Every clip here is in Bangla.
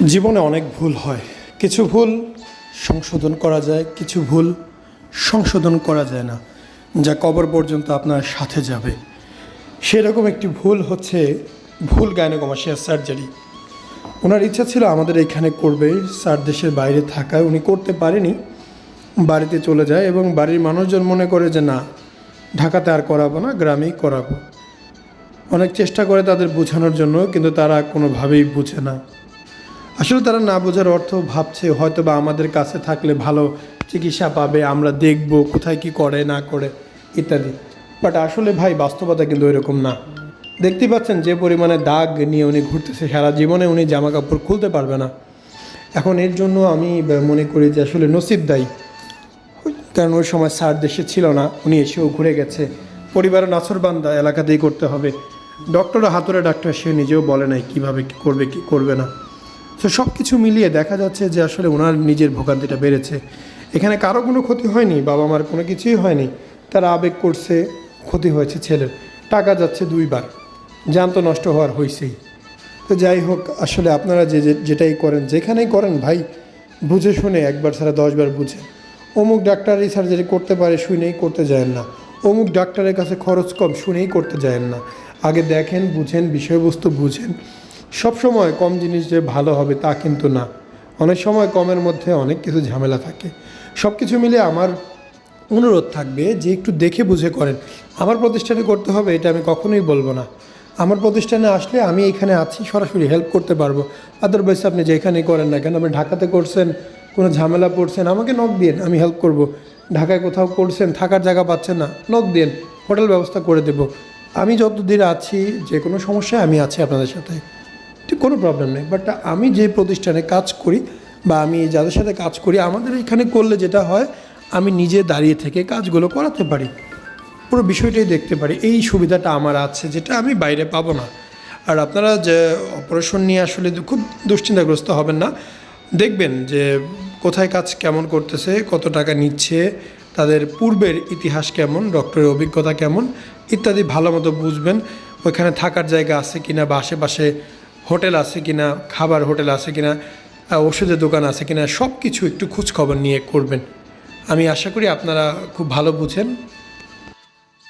জীবনে অনেক ভুল হয়। কিছু ভুল সংশোধন করা যায়, কিছু ভুল সংশোধন করা যায় না, যা কবর পর্যন্ত আপনার সাথে যাবে। সেরকম একটি ভুল হচ্ছে ভুল গাইনোকমাসিয়া সার্জারি। ওনার ইচ্ছা ছিল আমাদের এখানে করবে, স্যার দেশের বাইরে থাকায় উনি করতে পারেনি, বাড়িতে চলে যায় এবং বাড়ির মানুষজন মনে করে যে না, ঢাকাতে আর করাবো না, গ্রামেই করাবো। অনেক চেষ্টা করে তাদের বোঝানোর জন্য, কিন্তু তারা কোনোভাবেই বুঝে না। আসলে তারা না বোঝার অর্থ ভাবছে হয়তো বা আমাদের কাছে থাকলে ভালো চিকিৎসা পাবে, আমরা দেখব কোথায় কি করে, না করে, ইত্যাদি। বাট আসলে ভাই, বাস্তবতা কিন্তু এরকম না। দেখতে পাচ্ছেন যে পরিমাণে দাগ নিয়ে উনি ঘুরতেছে, সারা জীবনে উনি জামা কাপড় খুলতে পারবে না। এখন এর জন্য আমি মনে করি যে আসলে নসিব দায়ী। কারণ ওই সময় স্যার দেশে ছিল না, উনি এসেও ঘুরে গেছে। পরিবারের নাছরবান্দা এলাকাতেই করতে হবে। ডক্টর হাতুরে ডাক্তার সে নিজেও বলে নাই কীভাবে কী করবে, কি করবে না। তো সব কিছু মিলিয়ে দেখা যাচ্ছে যে আসলে ওনার নিজের ভোগান্তিটা বেড়েছে। এখানে কারও কোনো ক্ষতি হয়নি, বাবা মার কোনো কিছুই হয়নি। তারা আবেগ করছে, ক্ষতি হয়েছে ছেলের। টাকা যাচ্ছে দুইবার। যান তো নষ্ট হওয়ার হয়েছেই তো যাই হোক, আসলে আপনারা যে যেটাই করেন, যেখানেই করেন ভাই, বুঝে শুনে একবার ছাড়া দশবার বুঝে। অমুক ডাক্তার এই সার্জারি করতে পারে, শুনেই করতে যায় না। অমুক ডাক্তারের কাছে খরচ কম, শুনেই করতে যায় না। আগে দেখেন, বুঝেন, বিষয়বস্তু বুঝেন। সব সময় কম জিনিস যে ভালো হবে তা কিন্তু না। অনেক সময় কমের মধ্যে অনেক কিছু ঝামেলা থাকে। সব কিছু মিলে আমার অনুরোধ থাকবে যে একটু দেখে বুঝে করেন। আমার প্রতিষ্ঠানে করতে হবে এটা আমি কখনোই বলব না। আমার প্রতিষ্ঠানে আসলে আমি এখানে আছি, সরাসরি হেল্প করতে পারব। আদারওয়াইজ আপনি যেখানেই করেন না কেন, আপনি ঢাকাতে করছেন, কোনো ঝামেলা পড়ছেন, আমাকে নক দিন আমি হেল্প করব। ঢাকায় কোথাও করছেন থাকার জায়গা পাচ্ছেন না নক দিন হোটেল ব্যবস্থা করে দেব। আমি যতদিন আছি, যে কোনো সমস্যায় আমি আছি আপনাদের সাথে। কোনো প্রবলেম নেই। বাট আমি যে প্রতিষ্ঠানে কাজ করি বা আমি যাদের সাথে কাজ করি, আমাদের এখানে করলে যেটা হয়, আমি নিজে দাঁড়িয়ে থেকে কাজগুলো করাতে পারি। পুরো বিষয়টাই দেখতে পারি। এই সুবিধাটা আমার আছে, যেটা আমি বাইরে পাবো না। আর আপনারা যে অপারেশন নিয়ে আসলে খুব দুশ্চিন্তাগ্রস্ত হবেন না। দেখবেন যে কোথায় কাজ কেমন করতেছে, কত টাকা নিচ্ছে, তাদের পূর্বের ইতিহাস কেমন ডক্টরের অভিজ্ঞতা কেমন, ইত্যাদি ভালো মতো বুঝবেন। ওইখানে থাকার জায়গা আছে কিনা বা আশেপাশে হোটেল আছে কিনা, খাবার হোটেল আছে কিনা ওষুধের দোকান আছে কিনা সব কিছু একটু খোঁজখবর নিয়ে করবেন। আমি আশা করি আপনারা খুব ভালো বুঝেন।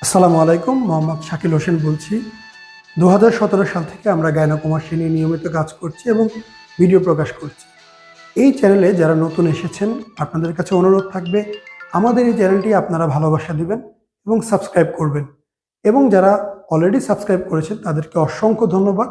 আসসালামু আলাইকুম, মোহাম্মদ শাকিল হোসেন বলছি। দু হাজার সতেরো সাল থেকে আমরা গায়নাকুমাসী নিয়ে নিয়মিত কাজ করছি এবং ভিডিও প্রকাশ করছি। এই চ্যানেলে যারা নতুন এসেছেন, আপনাদের কাছে অনুরোধ থাকবে, আমাদের এই চ্যানেলটি আপনারা ভালোবাসা দিবেন এবং সাবস্ক্রাইব করবেন। এবং যারা অলরেডি সাবস্ক্রাইব করেছেন, তাদেরকে অসংখ্য ধন্যবাদ।